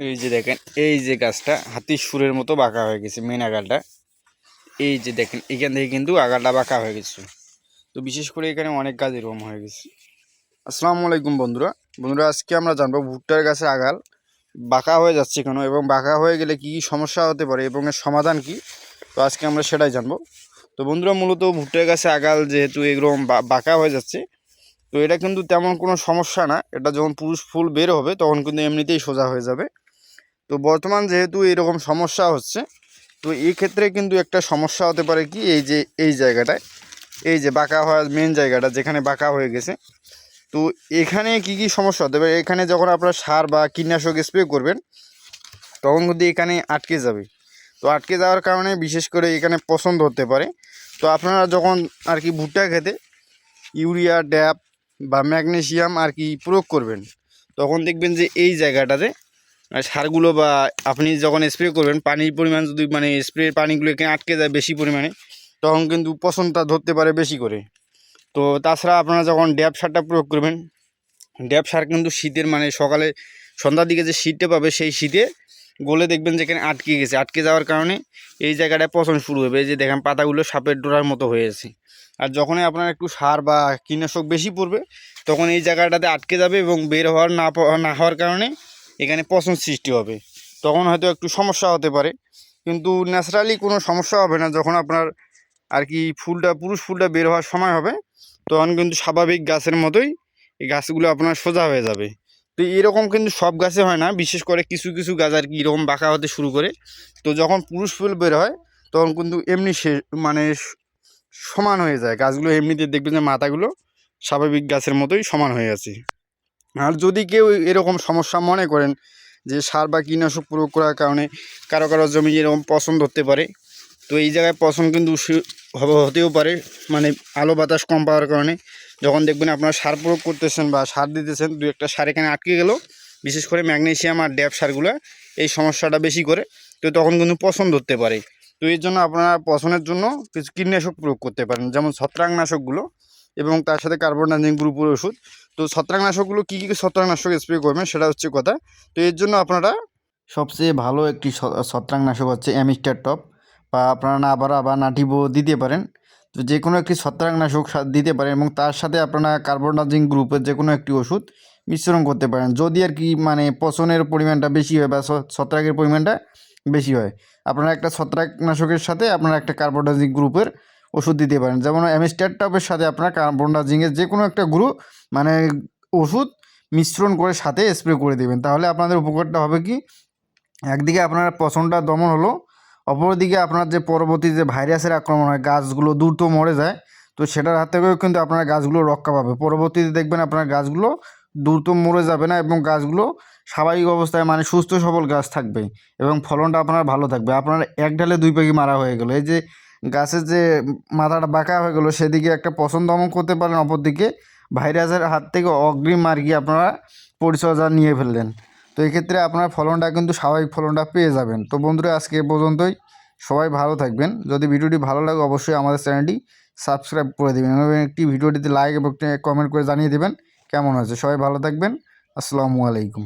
এই যে দেখেন, এই যে গাছটা হাতির সুরের মতো বাঁকা হয়ে গেছে মেন আগালটা। এই যে দেখেন, এখান থেকে কিন্তু আগালটা বাঁকা হয়ে গেছে। তো বিশেষ করে এখানে অনেক গাছ এরকম হয়ে গেছে। আসসালামু আলাইকুম বন্ধুরা। বন্ধুরা, আজকে আমরা জানব ভুট্টার গাছে আগাল বাঁকা হয়ে যাচ্ছে কেন এবং বাঁকা হয়ে গেলে কি কি সমস্যা হতে পারে এবং এর সমাধান কি? তো আজকে আমরা সেটাই জানব। তো বন্ধুরা, মূলত ভুট্টার গাছে আগাল যেহেতু এরকম বাঁকা হয়ে যাচ্ছে, তো এটা কিন্তু তেমন কোনো সমস্যা না। এটা যখন পুরুষ ফুল বের হবে, তখন কিন্তু এমনিতেই সোজা হয়ে যাবে। তো বর্তমান যেহেতু এরকম সমস্যা হচ্ছে, তো এই ক্ষেত্রে কিন্তু একটা সমস্যা হতে পারে কি, এই যে, এই জায়গাটায়। এই যে বাঁকা হওয়ার মেন জায়গাটা যেখানে বাঁকা হয়ে গেছে। তো এখানে কি কি সমস্যা হতে পারে? এখানে যখন আপনারা সার বা কীটনাশক স্প্রে করবেন, তখন কিন্তু এখানে আটকে যাবে। তো আটকে যাওয়ার কারণে বিশেষ করে এখানে পছন্দ হতে পারে। তো আপনারা যখন আর কি ভুট্টা খেতে ইউরিয়া, ড্যাপ বা ম্যাগনেসিয়াম আর কি প্রয়োগ করবেন, তখন দেখবেন যে এই জায়গাটাতে সারগুলো বা আপনি যখন স্প্রে করবেন, পানির পরিমাণ যদি মানে স্প্রে পানিগুলো এখানে আটকে যায় বেশি পরিমাণে, তখন কিন্তু পছন্দটা ধরতে পারে বেশি করে। তো তাছাড়া আপনারা যখন ড্যাপ সারটা প্রয়োগ করবেন ড্যাপ সার কিন্তু শীতের মানে সকালে সন্ধ্যার দিকে যে শীতটা পাবে, সেই শীতে গলে দেখবেন যেখানে আটকে গেছে। আটকে যাওয়ার কারণে এই জায়গাটায় পচন শুরু হবে। যে দেখেন পাতাগুলো সাপের ডোরার মতো হয়েছে আর যখনই আপনার একটু সার বা কীটনাশক বেশি পড়বে, তখন এই জায়গাটাতে আটকে যাবে এবং বের হওয়ার না না হওয়ার কারণে এখানে পচন সৃষ্টি হবে। তখন হয়তো একটু সমস্যা হতে পারে। কিন্তু ন্যাচারালি কোনো সমস্যা হবে না। যখন আপনার আর কি ফুলটা, পুরুষ ফুলটা বের হওয়ার সময় হবে, তখন কিন্তু স্বাভাবিক গাছের মতোই এই গাছগুলো আপনার সোজা হয়ে যাবে। তো এরকম কিন্তু সব গাছে হয় না। বিশেষ করে কিছু কিছু গাছ আর কি এরকম বাঁকা হতে শুরু করে। তো যখন পুরুষ ফুল বের হয়, তখন কিন্তু এমনি সে মানে সমান হয়ে যায়। গাছগুলো এমনিতে দেখবেন যে মাথাগুলো স্বাভাবিক গাছের মতোই সমান হয়ে আছে। আর যদি কেউ এরকম সমস্যা মনে করেন যে সার বা কীটনাশক প্রয়োগ করার কারণে কারও কারও জমি এরকম পছন্দ হতে পারে, তো এই জায়গায় পছন্দ কিন্তু হতেও পারে। মানে আলো বাতাস কম পাওয়ার কারণে যখন দেখবেন আপনারা সার প্রয়োগ করতেছেন বা সার দিতেছেন, দু একটা সার এখানে আটকে গেল, বিশেষ করে ম্যাগনেসিয়াম আর ড্যাপ সারগুলো এই সমস্যাটা বেশি করে, তো তখন কিন্তু পছন্দ ধরতে পারে। তো এর জন্য আপনারা পছন্দের জন্য কিছু কীটনাশক প্রয়োগ করতে পারেন। যেমন ছত্রাকনাশকগুলো এবং তার সাথে কার্বনডাইজিং গ্রুপের ওষুধ। তো ছত্রাকনাশকগুলো কী কী ছত্রাকনাশক স্প্রে করবেন সেটা হচ্ছে কথা। তো এর জন্য আপনারা সবচেয়ে ভালো একটি ছত্রাকনাশক হচ্ছে অ্যামিস্টার টপ বা আপনারা আবার আবার নাটিবো দিতে পারেন। তো যে কোনো একটি ছত্রাকনাশক দিতে পারেন এবং তার সাথে আপনারা কার্বনডাইজিং গ্রুপের যে কোনো একটি ওষুধ মিশ্রণ করতে পারেন। যদি আর কি মানে পচনের পরিমাণটা বেশি হয় বা ছত্রাকের পরিমাণটা বেশি হয়, আপনারা একটা ছত্রাকনাশকের সাথে আপনারা একটা কার্বনডাইজিং গ্রুপের ওষুধ দিতে পারেন। যেমন অ্যামিস্টার টপের সাথে আপনারা কার্বনডাইজিংয়ের যে কোনো একটা গ্রুপ মানে ওষুধ মিশ্রণ করে সাথে স্প্রে করে দেবেন। তাহলে আপনাদের উপকারটা হবে কি? একদিকে আপনার পচনটা দমন হলো, অপরদিকে আপনার যে পরবর্তী যে ভাইরাসের আক্রমণ হয়, গাছগুলো দ্রুত মরে যায়, তো সেটার হাত থেকেও কিন্তু আপনার গাছগুলো রক্ষা পাবে। পরবর্তীতে দেখবেন আপনার গাছগুলো দ্রুত মরে যাবে না এবং গাছগুলো স্বাভাবিক অবস্থায় মানে সুস্থ সবল গাছ থাকবে এবং ফলনটা আপনার ভালো থাকবে। আপনার এক ঢালে দুই পাখি মারা হয়ে গেলো। এই যে গাছের যে মাথাটা বাঁকা হয়ে গেলো, সেদিকে একটা পছন্দ দমন করতে পারেন অপরদিকে। ভাইরাসের হাত থেকে অগ্রিম আর কি আপনারা পরিচর্যা নিয়ে ফেললেন। তো এক্ষেত্রে আপনার ফলনটা কিন্তু স্বাভাবিক ফলনটা পেয়ে যাবেন। তো বন্ধুরা, আজকে পর্যন্তই। সবাই ভালো থাকবেন। যদি ভিডিওটি ভালো লাগে, অবশ্যই আমাদের চ্যানেলটি সাবস্ক্রাইব করে দেবেন এবং একটি ভিডিওটিতে লাইক এবং কমেন্ট করে জানিয়ে দেবেন কেমন হয়েছে। সবাই ভালো থাকবেন। আসসালামু আলাইকুম।